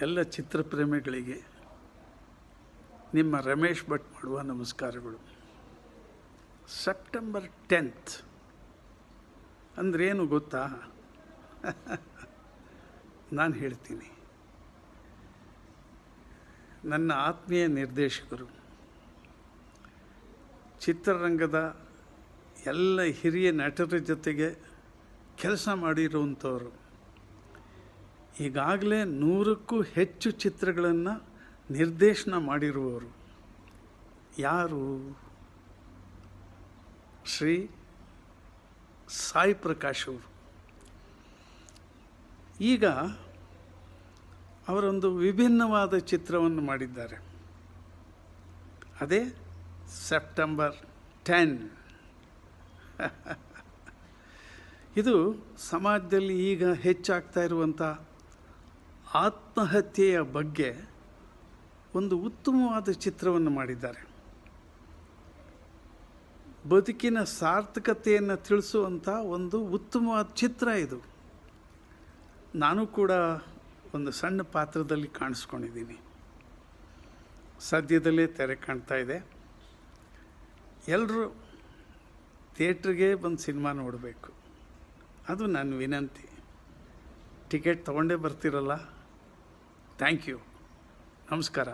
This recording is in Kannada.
ಎಲ್ಲ ಚಿತ್ರಪ್ರೇಮಿಗಳಿಗೆ ನಿಮ್ಮ ರಮೇಶ್ ಭಟ್ ಮಾಡುವ ನಮಸ್ಕಾರಗಳು. September tenth. ಅಂದ್ರೇನು ಗೊತ್ತಾ? ನಾನು ಹೇಳ್ತೀನಿ. ನನ್ನ ಆತ್ಮೀಯ ನಿರ್ದೇಶಕರು, ಚಿತ್ರರಂಗದ ಎಲ್ಲ ಹಿರಿಯ ನಟರ ಜೊತೆಗೆ ಕೆಲಸ ಮಾಡಿರುವಂಥವರು ಈಗಾಗಲೇ ನೂರಕ್ಕೂ ಹೆಚ್ಚು ಚಿತ್ರಗಳನ್ನು ನಿರ್ದೇಶನ ಮಾಡಿರುವವರು ಯಾರು? ಶ್ರೀ ಸಾಯಿ ಪ್ರಕಾಶ್ ಅವರು. ಈಗ ಅವರೊಂದು ವಿಭಿನ್ನವಾದ ಚಿತ್ರವನ್ನು ಮಾಡಿದ್ದಾರೆ. ಅದೇ ಸೆಪ್ಟೆಂಬರ್ ಟೆನ್. ಇದು ಸಮಾಜದಲ್ಲಿ ಈಗ ಹೆಚ್ಚಾಗ್ತಾ ಇರುವಂಥ ಆತ್ಮಹತ್ಯೆಯ ಬಗ್ಗೆ ಒಂದು ಉತ್ತಮವಾದ ಚಿತ್ರವನ್ನು ಮಾಡಿದ್ದಾರೆ. ಬದುಕಿನ ಸಾರ್ಥಕತೆಯನ್ನು ತಿಳಿಸುವಂಥ ಒಂದು ಉತ್ತಮವಾದ ಚಿತ್ರ ಇದು. ನಾನು ಕೂಡ ಒಂದು ಸಣ್ಣ ಪಾತ್ರದಲ್ಲಿ ಕಾಣಿಸ್ಕೊಂಡಿದ್ದೀನಿ. ಸದ್ಯದಲ್ಲೇ ತೆರೆ ಕಾಣ್ತಾ ಇದೆ. ಎಲ್ಲರೂ ಥಿಯೇಟ್ರಿಗೆ ಬಂದು ಸಿನಿಮಾ ನೋಡಬೇಕು. ಅದು ನನ್ನ ವಿನಂತಿ. ಟಿಕೆಟ್ ತೊಗೊಂಡೇ ಬರ್ತಿರಲ್ಲ. ಥ್ಯಾಂಕ್ ಯು ನಮಸ್ಕಾರ